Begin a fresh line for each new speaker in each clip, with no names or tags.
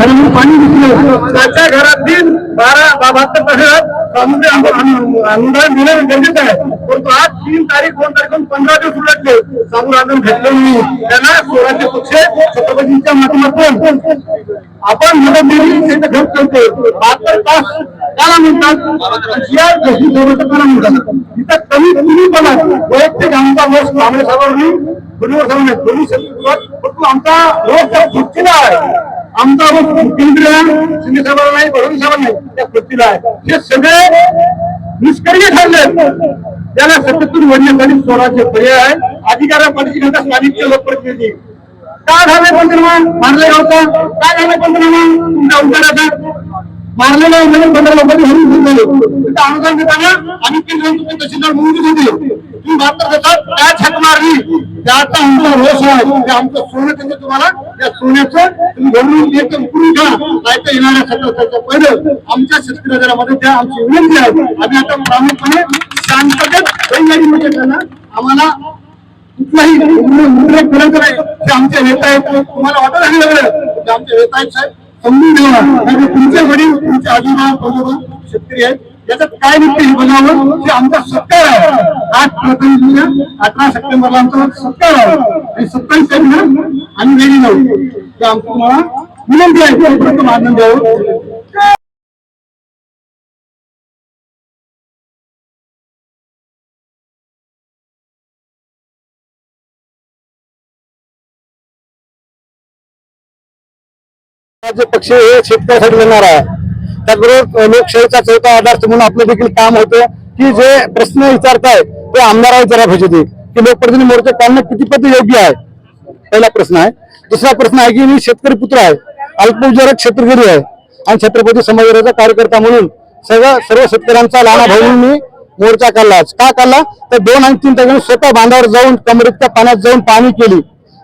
घरामध्ये पाणी घुसलं त्याच्या घरातील बारा बहात्तर तासात अनुदान देणं गरजेचं आहे. परंतु आज तीन तारीख दोन तारीख पंधरा दिवस उलटले. साबू अनुदान भेटले नाही. त्यांना स्वराज्य पक्ष छत्रपतींच्या माध्यमातून आपण मदत दिली त्यांचं घर करतो बहात्तर तास त्याला म्हणतात या गोष्टी सोबत त्याला म्हणतात. इथं कमी तुम्ही बघा वैयक्तिक आमचा रोष कांबळे साहेबांनी बरोबर सांगणे दोन्ही परंतु आमचा रोष त्या खुर्चीला आहे. आमचा शिंदे साहेबांना नाही फडणवीस साहेबांना नाही त्या खुर्चीला आहे. हे सगळे निष्क्रिय ठरले. त्याला सत्तेतून वडण्यासाठी स्वराज्य पर्याय आहे. अधिकारापाठीची स्थानिक लोकप्रतिनिधी. काय झालंय पंतप्रधान मारले गावचा काय झाले पंतप्रधान तुमच्या उद्याचा मारलेलं म्हणून पंधरा लोकांनी म्हणून घेऊन गेले. तिथं अनुदान देताना आम्ही केंद्र तुम्ही तहसीलदार म्हणून होते तुम्ही मात्र देतात काय छक मारली. त्याचा आमचा रोष आहे. ते आमचं सोनं त्यांचं तुम्हाला त्या सोन्याचं तुम्ही घडवून एकदम उकरून घ्या. नाही तर येणाऱ्या सत्राच्या पहिलं आमच्या शेतकऱ्याला मदत द्या आमची विनंती आहे. आम्ही आता प्रामुख्याने शांततेत वैज्ञानिक त्यांना आम्हाला कुठलाही उल्लेख करायचं नाही ते आमचे नेता आहेत. तुम्हाला वाटत आहे वेगळं आमचे नेता आहेत साहेब? समजून घ्या कारण तुमचे वडील तुमचे आजोबा पंजोबा शेतकरी आहेत याच्यात काय निघते हे बनावं हे आमचा सत्कार आहे. आठ प्रतिनिधींना अठरा सप्टेंबरला आमचा सत्कार आहे. आणि सत्तावीस तारखेला आम्ही वेळी जाऊ. ते आमचं तुम्हाला विनंती आहे. प्रथम आनंद द्यावं
पक्ष हे शेतकऱ्यासाठी लढणार आहे. त्याचबरोबर लोकशाहीचा चौथा आधार म्हणून आपलं देखील काम होतं की जे प्रश्न विचारताय ते आमदारावर जरा पाहिजे की लोकप्रतिनिधी मोर्चा काढणं कितीपत योग्य आहे? पहिला प्रश्न आहे. दुसरा प्रश्न आहे की मी शेतकरी पुत्र आहे अल्पउजारक क्षेत्रगिरी आहे. आणि छत्रपती समाजाचा कार्यकर्ता म्हणून सगळं सर्व शेतकऱ्यांचा लहान भाऊ मी मोर्चा काढला. का काढला? तर दोन आणि तीन तारखेने स्वतः बांधावर जाऊन कमरेच्या पाण्यात जाऊन पाणी केली.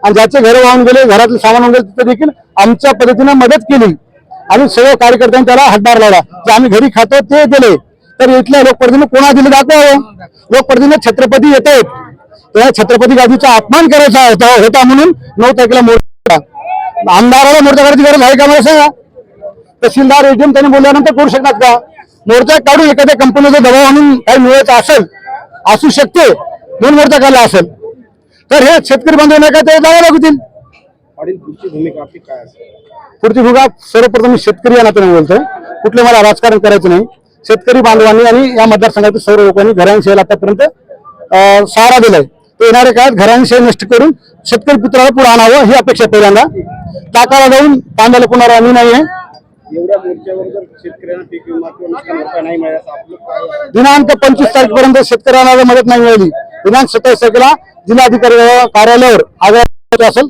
आणि ज्याचे घर वाहून गेले घरातलं सामान वाहून गेले तिथे देखील आमच्या पद्धतीने मदत केली. आणि सर्व कार्यकर्त्यांनी त्याला हातभार लावला. जे आम्ही घरी खातो ते दिले. तर इथल्या लोकप्रतिनिधी कोणा दिले दाखवावं? लोकप्रतिनिधी छत्रपती येत आहेत. त्या छत्रपती गादीचा अपमान करायचा होता होता म्हणून नऊ तारखेला मोर्चा आमदाराला मोर्चा करायची गरज आहे का मला सांगा? तहसीलदार एटीएम त्यांनी बोलल्यानंतर करू शकतात का? मोर्चा काढून एखाद्या कंपनीचा दबाव आणून काही मिळवायचं असेल असू शकते दोन मोर्चा काढला असेल. तर हे शेतकरी बांधव नाही का ते जावं लागतील?
पुढची भूमिका आपली काय
पुढची भूमिका सर्वप्रथम शेतकरी या नात्याने बोलतोय. कुठले मला राजकारण करायचं नाही. शेतकरी बांधवांनी आणि या मतदारसंघातील सर्व लोकांनी घरांशाहीला आतापर्यंत सहारा दिलाय. ते येणाऱ्या काळात घरांशाही नष्ट करून शेतकरी पुत्राला पुढे आणावं ही अपेक्षा आहे पहिल्यांदा. टाकाला जाऊन तांब्याला पुन्हा आम्ही नाहीये
एवढ्या मोर्चावर जर शेतकऱ्यांना पीक विमा किंवा नुकसान भरपाई नाही मिळाल्यास आपलं काय
दिनांक पंचवीस तारखेपर्यंत शेतकऱ्यांना मदत नाही मिळाली. दिनांक सत्तावीस तारखेला जिल्हाधिकारी कार्यालयावर आग्रह असेल